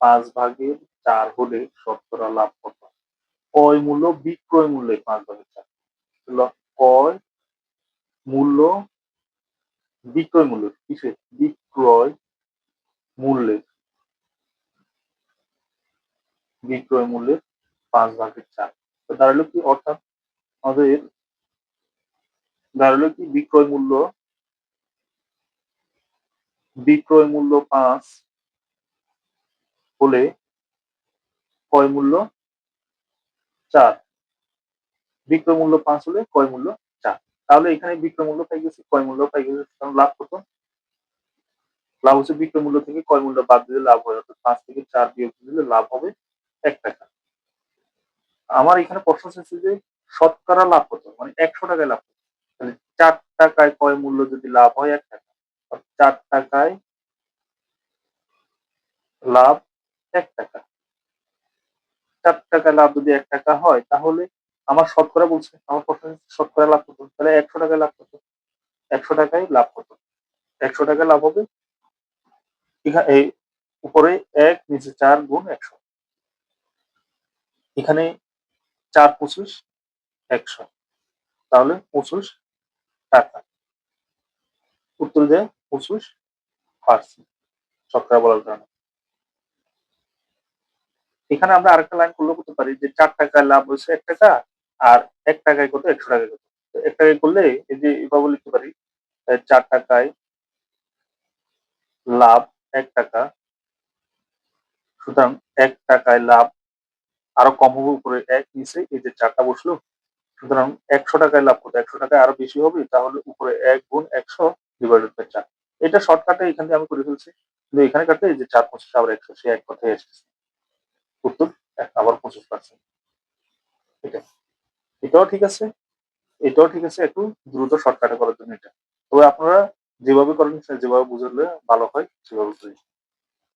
পাঁচ ভাগের চার হলে শতকরা লাভ কত? ক্রয় মূল্য, বিক্রয় মূল্যে পাঁচ ভাগের চার। ক্রয় মূল্য, বিক্রয় মূল্য। কিসের? বিক্রয় মূল্যের। বিক্রয় মূল্যের পাঁচ ভাগের চার। তো দাঁড়াল কি অর্থাৎ আমাদের দাঁড়াল কি বিক্রয় মূল্য বিক্রয় মূল্য পাঁচ হলে ক্রয় মূল্য চার। বিক্রয় মূল্য পাঁচ হলে ক্রয় মূল্য চার। তাহলে এখানে বিক্রয় মূল্য পাই গেছে, ক্রয় মূল্য পাই গেছে কারণ লাভ কত? লাভ হচ্ছে বিক্রয় মূল্য থেকে ক্রয় মূল্য বাদ দিলে লাভ হয়, অর্থাৎ পাঁচ থেকে চার বিয়োগ দিলে লাভ হবে এক টাকা। আমার এখানে প্রশ্ন হচ্ছে যে শতকরা লাভ কত? মানে একশো টাকায় লাভ কত? তাহলে চার টাকায় ক্রয় মূল্য যদি লাভ হয় এক টাকা, চার টাকায় লাভ এক টাকা। চার টাকা লাভ যদি এক টাকা হয়, তাহলে আমার শতকরা বলছে, আমার প্রশ্ন শতকরা লাভ কত? তাহলে একশো টাকায় লাভ কত? একশো টাকায় লাভ কত? একশো টাকায় লাভ হবে এই উপরে এক, নিচে চার গুণ একশো। এখানে চার পঁচিশ, একশো। তাহলে পঁচিশ টাকা। উত্তর দেয় পঁচিশ পার্সেন্ট। শতকরা বলার কারণে। এখানে আমরা আরেকটা লাইন করলে করতে পারি যে চার টাকায় লাভ হয়েছে এক টাকা আর এক টাকায় কত একশো টাকায় কত? এক টাকায় করলে এই যে এভাবে লিখতে পারি চার টাকায় লাভ এক টাকা, সুতরাং এক টাকায় লাভ আরও কম হবে উপরে এক নিচে এই যে চারটা বসল, সুতরাং একশো টাকায় লাভ করতে একশো টাকায় আরও বেশি হবে, তাহলে উপরে এক গুণ একশো ডিভাইডেড বাই চার। এটা শর্টকাটে এখান থেকে আমি করে ফেলছি। কিন্তু এখানে কাটতে এই যে চার পঁচিশ আবার একশো, সে এক কথায় এসেছে উত্তর আবার পঁচিশ পার্সেন্ট এটা, এটাও ঠিক আছে, এটাও ঠিক আছে, একটু দ্রুত শর্টকাটে করার জন্য এটা। তবে আপনারা যেভাবে করেন সে যেভাবে বুঝলে ভালো হয়, সেভাবে করি